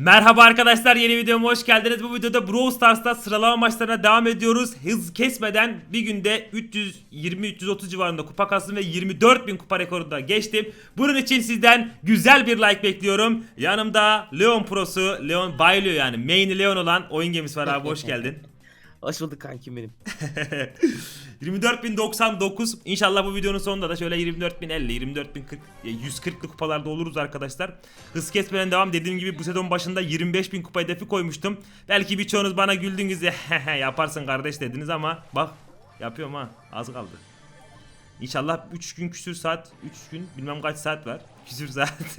Merhaba arkadaşlar yeni videoma hoş geldiniz. Bu videoda Brawl Stars'ta sıralama maçlarına devam ediyoruz. Hız kesmeden bir günde 320-330 civarında kupa kastım ve 24.000 kupa rekoru da geçtim. Bunun için sizden güzel bir like bekliyorum. Yanımda Leon Pro'su, Leon bayılıyor yani. Main'i Leon olan oyun gemisi var abi hoş geldin. Bulduk kankim benim. 24.099 İnşallah bu videonun sonunda da şöyle 24.050 24.040 140'lı kupalarda oluruz arkadaşlar. Hız kesmeden devam dediğim gibi bu sezon başında 25.000 kupa hedefi koymuştum. Belki birçoğunuz bana güldünüz ya yaparsın kardeş dediniz ama bak yapıyorum ha az kaldı. İnşallah 3 gün küsür saat 3 gün bilmem kaç saat var. Küsür saat.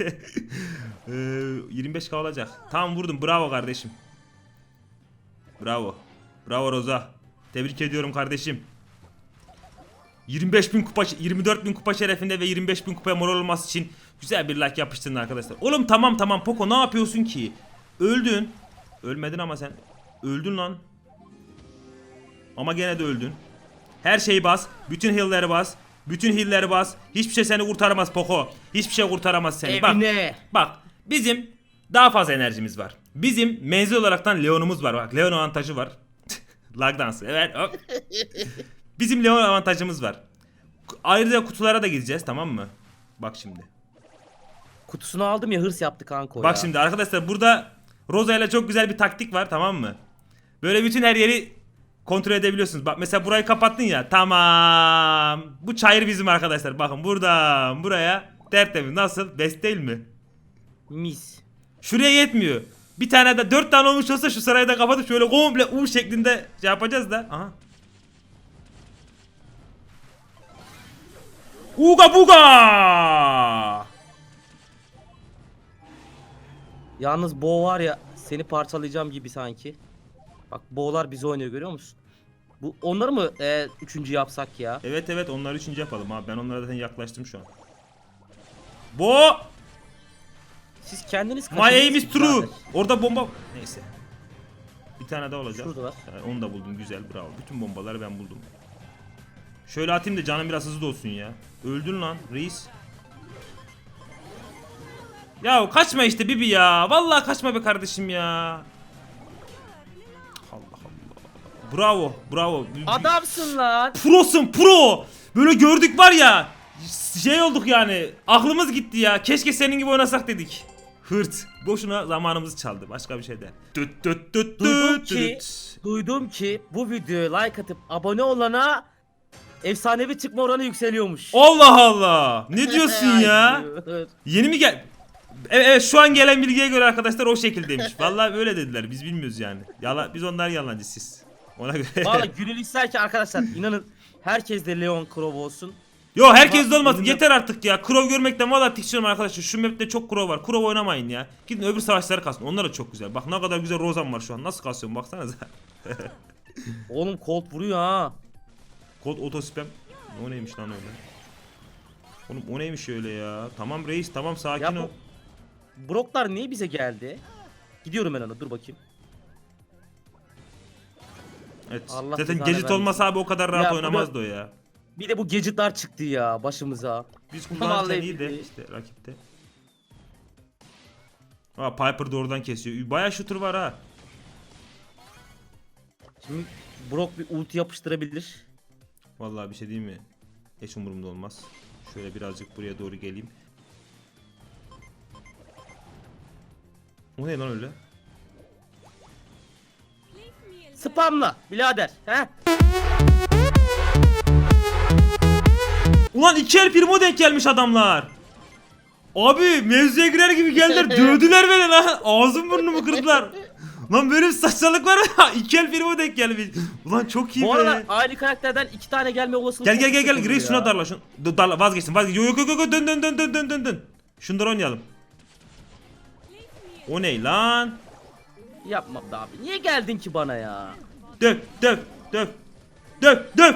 Ee, 25k olacak. Tamam vurdum bravo kardeşim. Bravo. Bravo Roza. Tebrik ediyorum kardeşim. 25 bin kupa, 24 bin kupa şerefinde ve 25 bin kupaya moral olması için güzel bir like yapıştırın arkadaşlar. Oğlum tamam tamam Poco ne yapıyorsun ki? Öldün. Ölmedin ama sen. Öldün lan. Ama gene de öldün. Her şeyi bas. Bütün heal'leri bas. Bütün heal'leri bas. Hiçbir şey seni kurtaramaz Poco. Hiçbir şey kurtaramaz seni. Bak. Evine. Bak bizim daha fazla enerjimiz var. Bizim menzil olaraktan Leon'umuz var. Bak Leon avantajı var. Lag dansı. Evet. hop. Bizim Leon avantajımız var. Ayrıca kutulara da gideceğiz tamam mı? Bak şimdi. Kutusunu aldım ya hırs yaptı kanka o Bak ya. şimdi arkadaşlar burada Rosa ile çok güzel bir taktik var tamam mı? Böyle bütün her yeri kontrol edebiliyorsunuz. Bak mesela burayı kapattın ya. Tamam. Bu çayır bizim arkadaşlar. Bakın buradan buraya tertemiz. Nasıl? Best değil mi? Mis. Şuraya yetmiyor. Bir tane de dört tane olmuş olsa şu sarayı da kapatıp şöyle komple U şeklinde şey yapacağız da. Aha. Uga buga! Yalnız Bo var ya seni parçalayacağım gibi sanki. Bak Bo'lar bizi oynuyor görüyor musun? Bu onları mı e, üçüncü yapsak ya? Evet evet onları üçüncü yapalım abi. Ben onlara zaten yaklaştım şu an. Bo! Siz kendiniz My aim is true. Orada bomba... Neyse. Bir tane daha olacak. Şuradalar. Ha, onu da buldum güzel bravo. Bütün bombaları ben buldum. Şöyle atayım da canım biraz hızlı olsun ya. Öldün lan reis. Ya kaçma işte Bibi ya. Vallahi kaçma be kardeşim ya. Allah Allah. Bravo, bravo. Adamsın lan. Prosun pro. Böyle gördük var ya. Şey olduk yani. Aklımız gitti ya. Keşke senin gibi oynasak dedik. Hırt. Boşuna zamanımızı çaldı. Başka bir şey de. Tüt tüt tüt Duydum tüt ki, duydum ki bu videoya like atıp abone olana efsanevi çıkma oranı yükseliyormuş. Allah Allah. Ne diyorsun ya? Yeni mi gel? Evet, evet şu an gelen bilgiye göre arkadaşlar o şekildeymiş. Vallahi öyle dediler. Biz bilmiyoruz yani. Yalan biz onlar yalancı siz. Ona göre. Valla gönül ister ki arkadaşlar inanın herkes de Leon Crow olsun. Yo herkes de olmasın. Yeter artık ya. Crow görmekten valla tiksiniyorum arkadaşlar. Şu map'te çok Crow var. Crow oynamayın ya. Gidin öbür savaşları kasın. Onlar da çok güzel. Bak ne kadar güzel Rozan var şu an. Nasıl kasıyorum baksanıza. Oğlum Colt vuruyor ha. Kod otospam. O neymiş lan öyle? Oğlum o neymiş öyle ya? Tamam reis tamam sakin Ya ol. bu Brocklar niye bize geldi? Gidiyorum ben ona dur bakayım. Evet. Allah Zaten gadget olmasa abi o kadar rahat Ya oynamazdı o ya. Bir de bu gadgetlar çıktı ya başımıza. Biz kullanırken Vallahi iyi de billahi. işte rakipte. Aa Piper doğrudan kesiyor. Baya shooter var ha. Şimdi Brock bir ulti yapıştırabilir. Vallahi bir şey değil mi? Hiç umurumda olmaz. Şöyle birazcık buraya doğru geleyim. O ne lan öyle? Spamla birader. He? Ulan iki el primo denk gelmiş adamlar. Abi mevzuya girer gibi geldiler dövdüler beni lan. Ağzım burnumu kırdılar. Lan böyle bir saçmalık var mı? iki el primo denk gelmiş. Ulan çok iyi Bu be. arada aynı karakterden iki tane gelme olasılığı Gel gel gel gel Reis şuna ya. darla. Dur, Darla vazgeçtim. Yok yok yok yok dön dön dön dön dön dön dön. Şunları oynayalım. O ne lan? Yapma be abi. Niye geldin ki bana ya? Dök dök dök. Dök dök.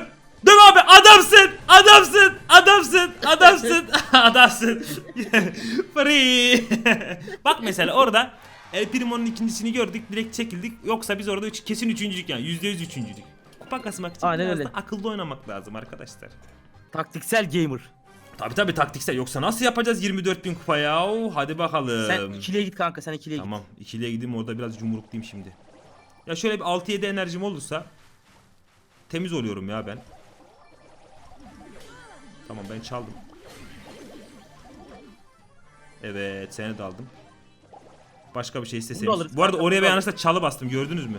Abi adamsın adamsın adamsın adamsın adamsın. Free. Bak mesela orada El Primo'nun ikincisini gördük direkt çekildik. Yoksa biz orada üç, kesin üçüncülük yani yüzde yüz üçüncülük. Kupa kasmak için Aynen biraz öyle. da akıllı oynamak lazım arkadaşlar. Taktiksel gamer. Tabi tabi taktiksel yoksa nasıl yapacağız 24.000 kupa ya? Hadi bakalım. Sen ikiliye git kanka sen ikiliye Tamam ikiliye gideyim orada biraz yumrukluyum şimdi. Ya şöyle bir 6-7 enerjim olursa temiz oluyorum ya ben. Tamam ben çaldım. Evet seni de aldım. Başka bir şey isteseymiş. alırız Bu arada oraya ben yanlışlıkla çalı bastım gördünüz mü?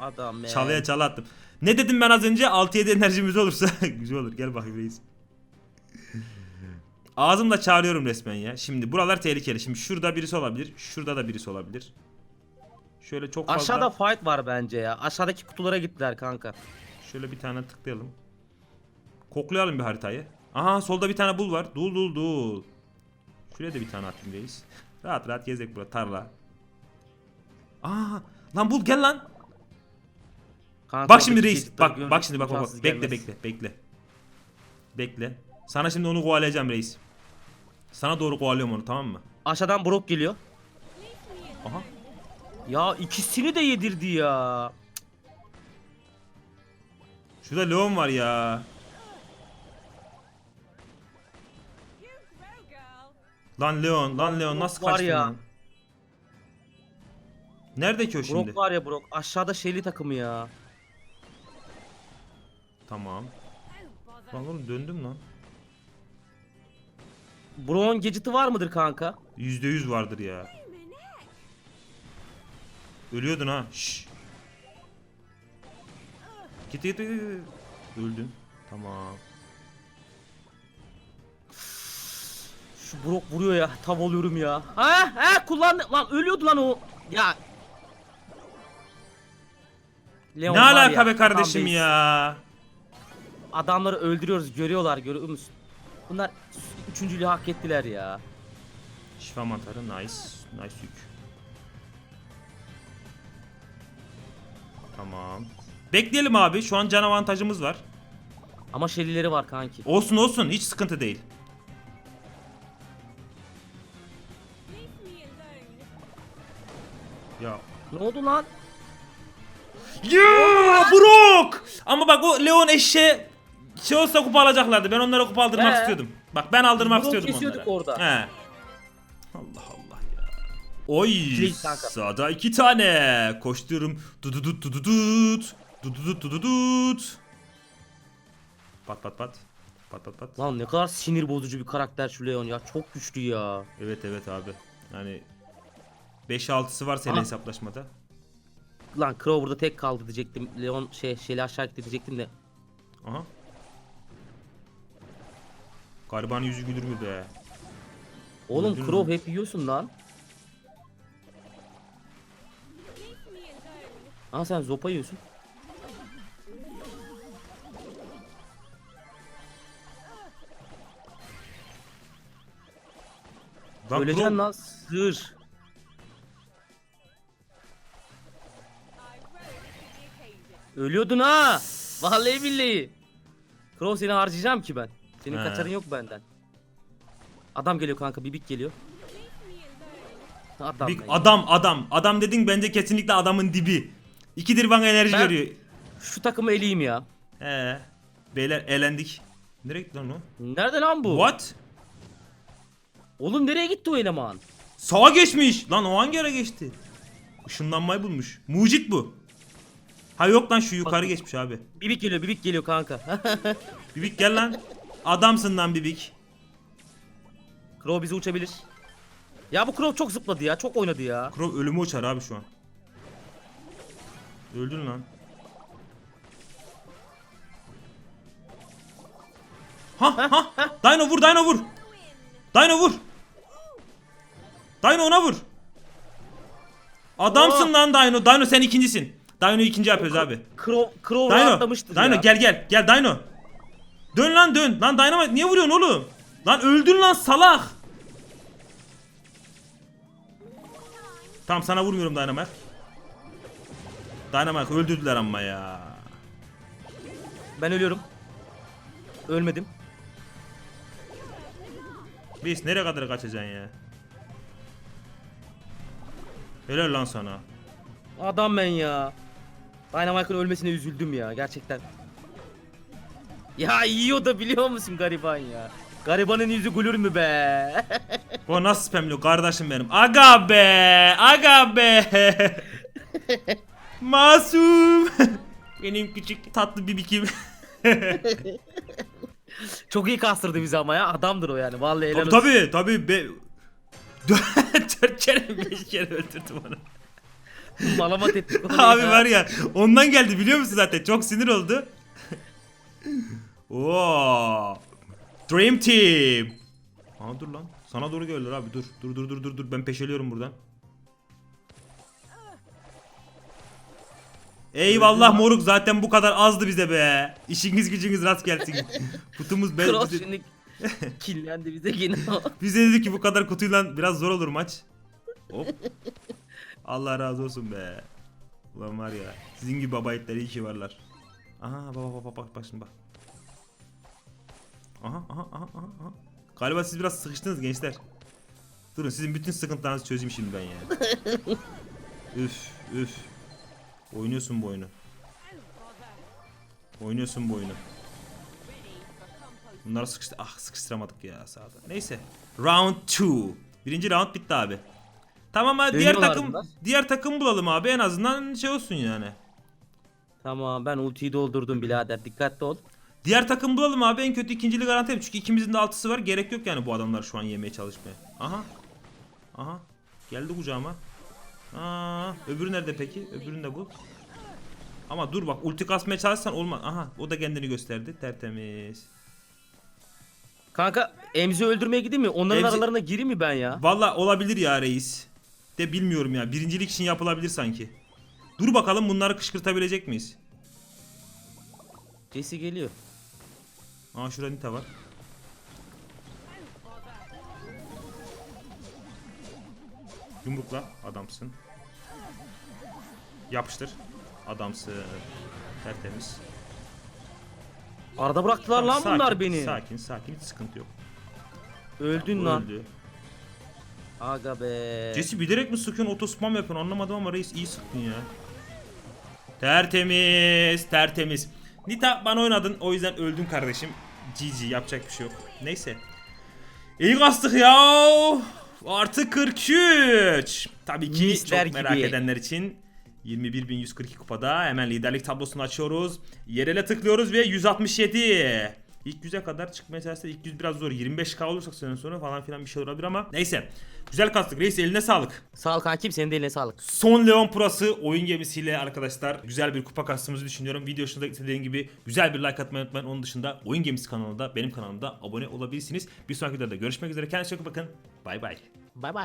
Adam be. Çalıya çalı attım. Ne dedim ben az önce 6-7 enerjimiz olursa güzel olur gel bakayım reis. Ağzımla çağırıyorum resmen ya. Şimdi buralar tehlikeli. Şimdi şurada birisi olabilir. Şurada da birisi olabilir. Şöyle çok fazla. Aşağıda fight var bence ya. Aşağıdaki kutulara gittiler kanka. Şöyle bir tane tıklayalım. Koklayalım bir haritayı. Aha solda bir tane bul var. Dul dul dul. Şuraya da bir tane atayım reis. Rahat rahat gezek burada tarla. Aa lan bul gel lan. Kanka Bak şimdi reis. Bak bak şimdi bak bak. bak. Bekle bekle bekle. Bekle. Sana şimdi onu kovalayacağım reis. Sana doğru kovalıyorum onu tamam mı? Aşağıdan Brock geliyor. Aha. Ya ikisini de yedirdi ya. Şurada Leon var ya. Lan Leon, lan Leon nasıl Var kaçtın ya. lan? Nerede ki o şimdi? Brock var ya Brock. Aşağıda şeyli takımı ya. Tamam. Lan oğlum döndüm lan. Brock'un gadget'ı var mıdır kanka? Yüzde yüz vardır ya. Ölüyordun ha. Şşş. Git git git. Öldün. Tamam. Şu Brock vuruyor ya. Tav oluyorum ya. Ha ha kullandı. Lan ölüyordu lan o. Ya. Leon ne var alaka ya, be kardeşim adam ya? Adamları öldürüyoruz görüyorlar görüyor musun? Bunlar üçüncülüğü hak ettiler ya. Şifa mantarı nice. Nice yük. Tamam. Bekleyelim abi. Şu an can avantajımız var. Ama şelileri var kanki. Olsun olsun. Hiç sıkıntı değil. Ya. Ne oldu lan? Ya Brock! Ama bak o Leon eşe şey olsa kupa alacaklardı. Ben onlara kupa aldırmak He. istiyordum. Bak ben aldırmak Brock istiyordum kesiyorduk onlara. orada. He. Allah Allah ya. Oy Kilit kanka. sağda iki tane. Koştururum. Dududut dududut. Dududut dududut. Pat pat pat. Pat pat pat. Lan ne kadar sinir bozucu bir karakter şu Leon ya. Çok güçlü ya. Evet evet abi. Yani 5-6'sı var senin hesaplaşmada. Lan Crow burada tek kaldı diyecektim. Leon şey şeyle aşağı gitti diyecektim de. Aha. Gariban yüzü gülür mü be? Oğlum Öldün? Crow hep yiyorsun lan. Aa sen zopa yiyorsun. Lan Öleceksin Crow- lan sır. Ölüyordun ha. Vallahi billahi. Crow seni harcayacağım ki ben. Senin He. kaçarın yok benden. Adam geliyor kanka bibik geliyor. Adam Big adam adam. Adam dedin bence kesinlikle adamın dibi. İkidir bana enerji Ben- veriyor. Şu takımı eleyeyim ya. He. Beyler elendik. Nereye gitti lan o? Nerede lan bu? What? Oğlum nereye gitti o eleman? Sağa geçmiş. Lan o hangi yere geçti? Işınlanmayı bulmuş. Mucit bu. Ha yok lan şu yukarı Bak- geçmiş abi. Bibik geliyor bibik geliyor kanka. Bibik gel lan. Adamsın lan Bibik. Crow bizi uçabilir. Ya bu Crow çok zıpladı ya çok oynadı ya. Crow ölümü uçar abi şu an. Öldün lan. Ha ha. Dino vur Dino vur. Dino vur. Dino ona vur. Adamsın lan Dino. Dino sen ikincisin. Dino'yu ikinci yapıyoruz abi. Crow, Crow Dino. rahatlamıştır Dino ya. gel gel. Gel Dino. Dön lan dön. Lan Dynamite niye vuruyorsun oğlum? Lan öldün lan salak. Tamam sana vurmuyorum Dynamite. Dynamite öldürdüler ama ya. Ben ölüyorum. Ölmedim. Biz nereye kadar kaçacaksın ya? Helal lan sana. Adam ben ya. Dynamite'ın ölmesine üzüldüm ya gerçekten. Ya yiyor da biliyor musun gariban ya. Garibanın yüzü gülür mü be? Bu nasıl spamlıyor kardeşim benim? Aga be! Aga be! Masum! benim küçük tatlı bibikim. Çok iyi kastırdı bizi ama ya. Adamdır o yani. Vallahi helal tabii olsun. tabii tabii. Be... Dört kere beş kere öldürdüm onu. Malamat ettik Abi ya. var ya ondan geldi biliyor musun zaten çok sinir oldu. Oo. Dream Team. Aa dur lan. Sana doğru geliyorlar abi dur. Dur dur dur dur dur ben peşeliyorum buradan. Eyvallah moruk zaten bu kadar azdı bize be. İşiniz gücünüz rast gelsin. Kutumuz ben Cross bize, şimdi kinlendi bize yine bize dedi ki bu kadar kutuyla biraz zor olur maç. Hop. Allah razı olsun be. Ulan var ya sizin gibi baba yiğitler iyi ki varlar. Aha baba baba bak bak şimdi bak. Aha aha aha aha. Galiba siz biraz sıkıştınız gençler. Durun sizin bütün sıkıntılarınızı çözeyim şimdi ben ya. üf üf. Oynuyorsun bu oyunu. Oynuyorsun bu oyunu. Bunları sıkıştı. Ah sıkıştıramadık ya sağda. Neyse. Round 2. Birinci round bitti abi. Tamam abi diğer Dönüyorlar takım bunlar. diğer takım bulalım abi en azından şey olsun yani. Tamam ben ultiyi doldurdum birader. Dikkatli ol. Diğer takım bulalım abi en kötü ikinciliği garanti edelim. Çünkü ikimizin de altısı var. Gerek yok yani bu adamlar şu an yemeye çalışmaya. Aha. Aha. Geldi kucağıma. Aa, öbürü nerede peki? Öbürünü de bul. Ama dur bak ulti kasmaya çalışsan olmaz. Aha o da kendini gösterdi. Tertemiz. Kanka Emzi öldürmeye gideyim mi? Onların Emzi- aralarına gireyim mi ben ya? Valla olabilir ya reis. De bilmiyorum ya. Birincilik için yapılabilir sanki. Dur bakalım bunları kışkırtabilecek miyiz? Jesse geliyor. Aa şurada Nita var. Yumrukla adamsın. Yapıştır. Adamsın. Tertemiz. Arada bıraktılar Tamam, lan sakin, bunlar beni. Sakin sakin hiç sıkıntı yok. Öldün O lan. öldü. Aga be. Jesse bilerek mi sıkıyorsun otospam yapıyorsun anlamadım ama reis iyi sıktın ya. Tertemiz tertemiz. Nita bana oynadın o yüzden öldüm kardeşim. GG yapacak bir şey yok. Neyse. İyi kastık ya. Artı 43. Tabii ki Misler çok merak gibi. edenler için 21.142 kupada hemen liderlik tablosunu açıyoruz. Yerele tıklıyoruz ve 167. İlk 100'e kadar çıkmaya çalışsa ilk 100 biraz zor. 25k olursak sene sonra falan filan bir şey olabilir ama neyse. Güzel kastık reis eline sağlık. Sağ ol kankim senin de eline sağlık. Son Leon Pro'su oyun gemisiyle arkadaşlar güzel bir kupa kastığımızı düşünüyorum. Video hoşunuza istediğim gibi güzel bir like atmayı unutmayın. Onun dışında oyun gemisi kanalında benim kanalımda abone olabilirsiniz. Bir sonraki videoda görüşmek üzere. Kendinize çok bakın. Bay bay. Bay bay.